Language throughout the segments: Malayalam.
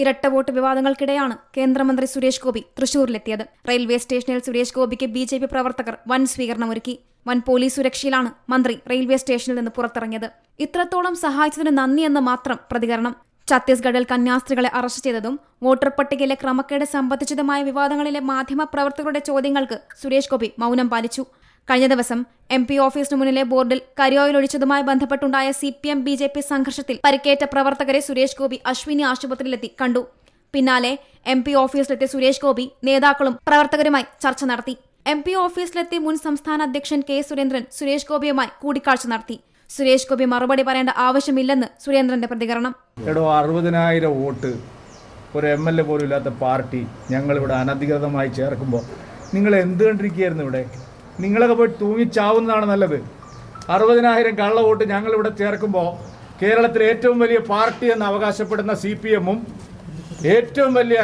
ഇരട്ട വോട്ട് വിവാദങ്ങൾക്കിടെയാണ് കേന്ദ്രമന്ത്രി സുരേഷ് ഗോപി തൃശൂരിലെത്തിയത്. റെയിൽവേ സ്റ്റേഷനിൽ സുരേഷ് ഗോപിക്ക് ബി ജെ പി പ്രവർത്തകർ വൻ സ്വീകരണമൊരുക്കി. വൻ പോലീസ് സുരക്ഷയിലാണ് മന്ത്രി റെയിൽവേ സ്റ്റേഷനിൽ നിന്ന് പുറത്തിറങ്ങിയത്. ഇത്രത്തോളം സഹായിച്ചതിന് നന്ദിയെന്ന് മാത്രം പ്രതികരണം. ഛത്തീസ്ഗഡിൽ കന്യാസ്ത്രീകളെ അറസ്റ്റ് ചെയ്തതും വോട്ടർ പട്ടികയിലെ ക്രമക്കേട് സംബന്ധിച്ചതുമായ വിവാദങ്ങളിലെ മാധ്യമ പ്രവർത്തകരുടെ ചോദ്യങ്ങൾക്ക് സുരേഷ് ഗോപി മൗനം പാലിച്ചു. കഴിഞ്ഞ ദിവസം എം പി ഓഫീസിനു മുന്നിലെ ബോർഡിൽ കരിയോയിൽ ഒഴിച്ചതുമായി ബന്ധപ്പെട്ടുണ്ടായ C P M B J P സംഘർഷത്തിൽ പരിക്കേറ്റ പ്രവർത്തകരെ സുരേഷ് ഗോപി അശ്വിനി ആശുപത്രിയിലെത്തി കണ്ടു. പിന്നാലെ എം പി ഓഫീസിലെത്തിയ സുരേഷ് ഗോപി നേതാക്കളും പ്രവർത്തകരുമായി ചർച്ച നടത്തി. എം പി ഓഫീസിലെത്തി മുൻ സംസ്ഥാന അധ്യക്ഷൻ കെ സുരേന്ദ്രൻ സുരേഷ് ഗോപിയുമായി കൂടിക്കാഴ്ച നടത്തി. സുരേഷ് ഗോപി മറുപടി പറയേണ്ട ആവശ്യമില്ലെന്ന് സുരേന്ദ്രന്റെ പ്രതികരണം. എടോ അറുപതിനായിരം വോട്ട് ഒരു എം എൽ എ പോലും ഇല്ലാത്ത പാർട്ടി ഞങ്ങളിവിടെ അനധികൃതമായി ചേർക്കുമ്പോൾ നിങ്ങൾ എന്ത് കണ്ടിരിക്കുകയായിരുന്നു ഇവിടെ? നിങ്ങളൊക്കെ പോയി തൂങ്ങിച്ചാവുന്നതാണ് നല്ലത്. അറുപതിനായിരം കള്ള വോട്ട് ഞങ്ങളിവിടെ ചേർക്കുമ്പോൾ കേരളത്തിലെ ഏറ്റവും വലിയ പാർട്ടി എന്ന് അവകാശപ്പെടുന്ന സി പി എമ്മും ഏറ്റവും വലിയ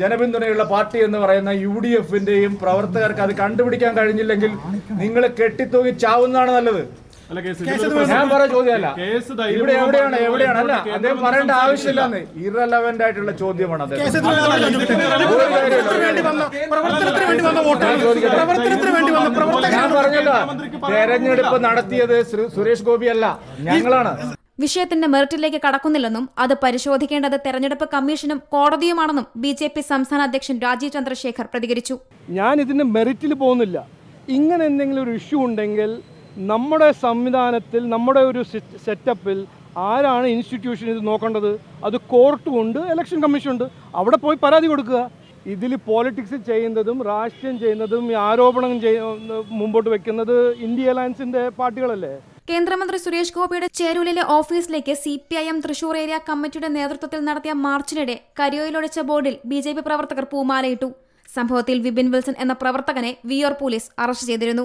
ജനപിന്തുണയുള്ള പാർട്ടി എന്ന് പറയുന്ന യു ഡി എഫിന്റെയും പ്രവർത്തകർക്ക് അത് കണ്ടുപിടിക്കാൻ കഴിഞ്ഞില്ലെങ്കിൽ നിങ്ങൾ കെട്ടിത്തൂങ്ങി ചാവുന്നതാണ് നല്ലത്. ഞാൻ പറഞ്ഞ ചോദ്യമല്ല ഇവിടെ എവിടെയാണ് എവിടെയാണ് അല്ല അദ്ദേഹം പറയേണ്ട. ആവശ്യമില്ലെന്ന് ഇറലവന്റ് ആയിട്ടുള്ള ചോദ്യമാണ് അദ്ദേഹം പ്രവർത്തനത്തിന് വേണ്ടി വന്ന പ്രവർത്തനത്തിന് വേണ്ടി വന്ന വോട്ടാണ് പ്രവർത്തനത്തിന് വേണ്ടി വന്ന ഞാൻ പ്രവർത്തകരാണ് പറഞ്ഞല്ലോ തെരഞ്ഞെടുപ്പ് നടത്തിയത് ശ്രീ- സുരേഷ് ഗോപി അല്ല ഞങ്ങളാണ് വിഷയത്തിന്റെ മെറിറ്റിലേക്ക് കടക്കുന്നില്ലെന്നും അത് പരിശോധിക്കേണ്ടത് തെരഞ്ഞെടുപ്പ് കമ്മീഷനും കോടതിയുമാണെന്നും ബി ജെ പി സംസ്ഥാന അധ്യക്ഷൻ രാജീവ് ചന്ദ്രശേഖർ പ്രതികരിച്ചു ഞാൻ ഇതിന്റെ മെറിറ്റിൽ പോകുന്നില്ല ഇങ്ങനെ എന്തെങ്കിലും ഒരു ഇഷ്യൂ ഉണ്ടെങ്കിൽ നമ്മുടെ സംവിധാനത്തിൽ നമ്മുടെ ഒരു സെറ്റപ്പിൽ ആരാണ് ഇൻസ്റ്റിറ്റ്യൂഷൻ ഇത് നോക്കേണ്ടത്? അത് കോർട്ടും ഉണ്ട് ഇലക്ഷൻ കമ്മീഷൻ ഉണ്ട്. അവിടെ പോയി പരാതി കൊടുക്കുക. ഇതിൽ പോളിറ്റിക്സ് ചെയ്യുന്നതും രാഷ്ട്രീയം ചെയ്യുന്നതും ആരോപണം മുമ്പോട്ട് വെക്കുന്നത് ഇന്ത്യ അലയൻസിന്റെ പാർട്ടികളല്ലേ? കേന്ദ്രമന്ത്രി സുരേഷ് ഗോപിയുടെ ചേരൂലിലെ ഓഫീസിലേക്ക് C P I M Thrissur area കമ്മിറ്റിയുടെ നേതൃത്വത്തിൽ നടത്തിയ മാർച്ചിനിടെ കരിയോയിലൊഴിച്ച ബോർഡിൽ ബി ജെ പി പ്രവർത്തകർ പൂമാലയിട്ടു. സംഭവത്തിൽ വിപിൻ വിൽസൺ എന്ന പ്രവർത്തകനെ വിയോർ പോലീസ് അറസ്റ്റ് ചെയ്തിരുന്നു.